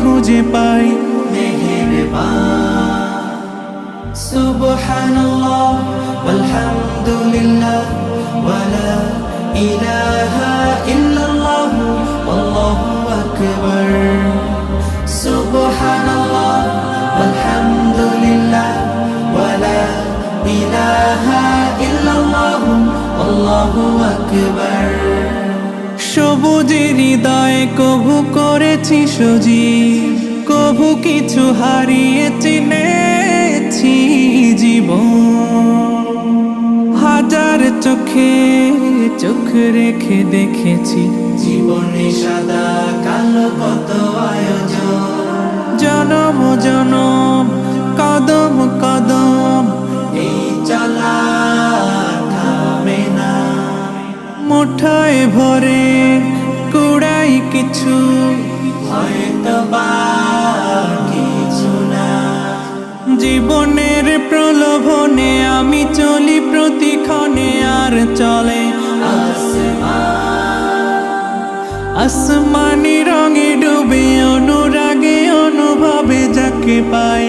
খুঁজে পাই সুবহানাল্লাহ walhamdulillah wala ilaha illallah wallahu akbar সুবহানাল্লাহ walhamdulillah wala ilaha illallah wallahu akbar সবুজের হৃদয়ে কভু করেছি সজীব কভু কিছু হারিয়ে চিনেছি জীবন। হাজার চোখে চোখ রেখে দেখেছি জীবনে সাদা কালো কত আয়োজন। জনম জনম ভরে কুড়াই কিছু। হয়তো কিছু না। জীবনের প্রলোভনে আমি চলি প্রতিক্ষণে আর চলে আসমানি রঙে ডুবে অনুরাগে অনুভবে যাকে পাই।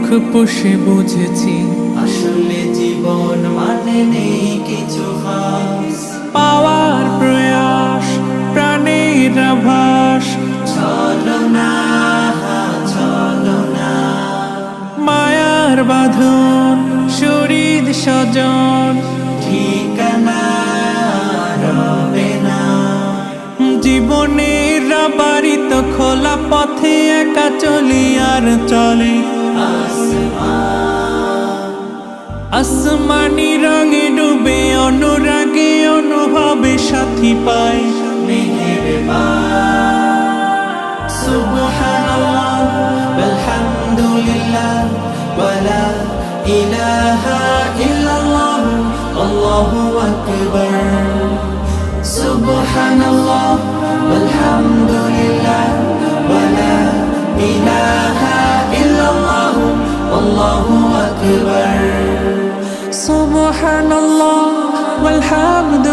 দুঃখ পুষে বুঝেছি। আসলে জীবন মানে নেই কিছু খাস। পাওয়ার প্রয়াস প্রাণের আভাস। চলো না চলো না। মায়ার বাঁধন শরীর স্বজন ঠিকানা রবে না। জীবনের বাড়িত খোলা পথে একা চলি আর চলে। আসমান রঙে ডুবে অনুরাগে অনুভবে সাথী পায় মেহেরবান সুবহানাল্লাহ walhamdulillah wala ilaha illallah allahu akbar সুবহানাল্লাহ walhamdulillah wala ilaha أكبر سبحان الله والحمد